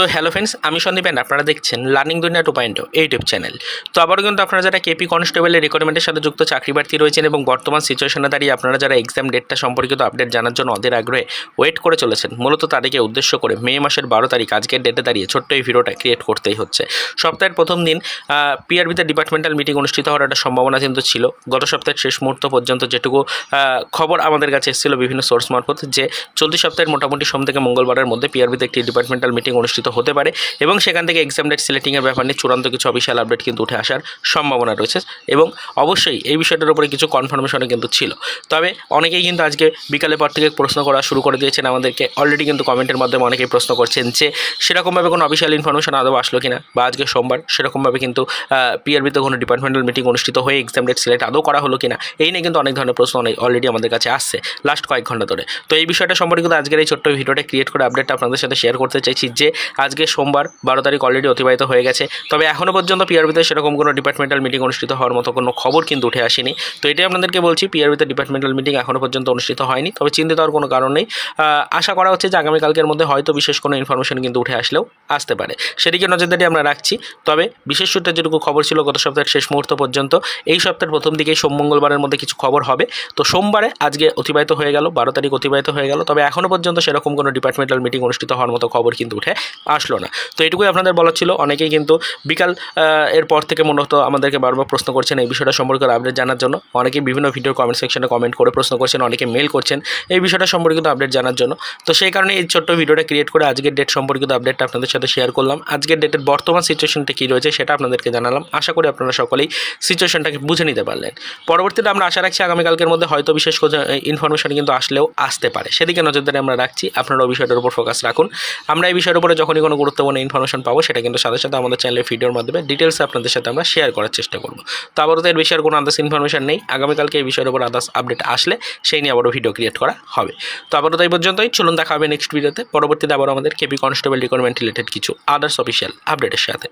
তো hello friends আমি Sandeep and আপনারা দেখছেন লার্নিং দুনিয়া টু পয়েন্ট ইউটিউব চ্যানেল তো আবারও কিন্তু আপনারা যারা কেপি কনস্টেবলের রিকোয়ারমেন্টের সাথে যুক্ত চাকরি প্রার্থী রয়েছেন এবং বর্তমান সিচুয়েশনে দাঁড়িয়ে আপনারা যারা এক্সাম ডেটটা সম্পর্কিত আপডেট জানার জন্য অধীর আগ্রহে ওয়েট করে চলেছেন, মূলত তাদেরকে উদ্দেশ্য করে মে মাসের বারো তারিখ আজকের ডেটে দাঁড়িয়ে ছোট্ট এই ভিডিওটা ক্রিয়েট করতেই হচ্ছে। সপ্তাহের প্রথম দিন পিআরবিতে ডিপার্টমেন্টাল মিটিং অনুষ্ঠিত হওয়ার একটা সম্ভাবনা কিন্তু ছিল। গত সপ্তাহের শেষ মুহূর্ত পর্যন্ত যেটুকু খবর আমাদের কাছে এসেছিল বিভিন্ন সোর্স মারফত যে চলতি সপ্তাহের মোটামুটি সোম থেকে মঙ্গলবারের মধ্যে পিআরবিতে একটি ডিপার্টমেন্টাল মিটিং অনুষ্ঠিত হতে পারে এবং সেখান থেকে এক্সাম ডেট সিলেক্টিংয়ের ব্যাপার নিয়ে চূড়ান্ত কিছু অফিসিয়াল আপডেট কিন্তু উঠে আসার সম্ভাবনা রয়েছে এবং অবশ্যই এই বিষয়টার উপরে কিছু কনফার্মেশনও কিন্তু ছিল। তবে অনেকেই কিন্তু আজকে বিকালের পর থেকে প্রশ্ন করা শুরু করে দিয়েছেন। আমাদেরকে অলরেডি কিন্তু কমেন্টের মাধ্যমে অনেকেই প্রশ্ন করছেন যে, সেরকমভাবে কোনো অফিসিয়াল ইনফরমেশন আদৌ আসলো কিনা বা আজকে সোমবার সেরকমভাবে কিন্তু পিআরবিতে কোনো ডিপার্টমেন্টাল মিটিং অনুষ্ঠিত হয়ে এক্সাম ডেট সিলেক্ট আদৌ করা হলো কিনা এই নিয়ে কিন্তু অনেক ধরনের প্রশ্ন অনেক অলরেডি আমাদের কাছে আসছে লাস্ট কয়েক ঘণ্টা ধরে। তো এই বিষয়টা সম্পর্কিত আজকের এই ছোট্ট ভিডিওটা ক্রিয়েট করে আপডেটটা আপনাদের সাথে শেয়ার করতে চাইছি যে আজকে সোমবার বারো তারিখ অলরেডি অতিবাহিত হয়ে গেছে। তবে এখনও পর্যন্ত পিআরবিতে সেরকম কোনো ডিপার্টমেন্টাল মিটিং অনুষ্ঠিত হওয়ার মতো কোনো খবর কিন্তু উঠে আসেনি। তো এটাই আপনাদেরকে বলছি পিআরবিতে ডিপার্টমেন্টাল মিটিং এখনও পর্যন্ত অনুষ্ঠিত হয়নি। তবে চিন্তিত হওয়ার কোনো কারণ নেই। আশা করা হচ্ছে যে আগামীকালকের মধ্যে হয়তো বিশেষ কোনো ইনফরমেশন কিন্তু উঠে আসলেও আসতে পারে। সেদিকে নজরদারি আমরা রাখছি। তবে বিশেষ সূত্রে যেটুকু খবর ছিল গত সপ্তাহের শেষ মুহূর্ত পর্যন্ত, এই সপ্তাহের প্রথম দিকেই সোম মঙ্গলবারের মধ্যে কিছু খবর হবে। তো সোমবারে আজকে অতিবাহিত হয়ে গেল, বারো তারিখ অতিবাহিত হয়ে গেল। তবে এখনও পর্যন্ত সেরকম কোনো ডিপার্টমেন্টাল মিটিং অনুষ্ঠিত হওয়ার মতো খবর কিন্তু উঠে আসলো না। তো এটুকুই আপনাদের বলার ছিল। অনেকেই কিন্তু বিকাল আহ, এর পর থেকে মূলত আমাদেরকে বারবার প্রশ্ন করছেন এই বিষয়টা সম্পর্কে আপডেট জানার জন্য। অনেকেই বিভিন্ন ভিডিওর কমেন্ট সেকশনে কমেন্ট করে প্রশ্ন করছেন অনেকে মেল করছেন এই বিষয়টা সম্পর্কিত আপডেট জানার জন্য। তো সেই কারণে এই ছোট্ট ভিডিওটা ক্রিয়েট করে আজকের ডেট সম্পর্কিত আপডেটটা আপনাদের সাথে শেয়ার করলাম। আজকের ডেটের বর্তমান সিচুয়েশনটা কী রয়েছে সেটা আপনাদেরকে জানালাম। আশা করি আপনারা সকলেই সিচুয়েশনটাকে বুঝে নিতে পারলেন। পরবর্তীতে আমরা আশা রাখছি আগামীকালকের মধ্যে হয়তো বিশেষ কোনো ইনফরমেশন কিন্তু আসলেও আসতে পারে। সেদিকে নজরদারি আমরা রাখছি। আপনারাও বিষয়টার উপর ফোকাস রাখুন। আমরা এই বিষয়ের উপরে যখনই কোনো গুরুত্বপূর্ণ ইনফরমেশন পাবো, সেটা কিন্তু সাথে সাথে আমাদের চ্যানেলের ভিডিওর মাধ্যমে ডিটেলস আপনাদের সাথে আমরা শেয়ার করার চেষ্টা করব। তো আবারও তো এর বিষয়ে কোনো আদার্স ইনফরমেশন নেই। আগামীকালকে এই বিষয়ের উপর আদার্স আপডেট আসলে সেই নিয়ে আবারও ভিডিও ক্রিয়েট করা হবে। তো আবারও তাই পর্যন্তই। চলুন দেখা হবে নেক্সট ভিডিওতে পরবর্তীতে আবার আমাদের কেপি কনস্টেবল রিকোয়ারমেন্ট রিলেটেড কিছু আদার্স অফিসিয়াল আপডেটের সাথে।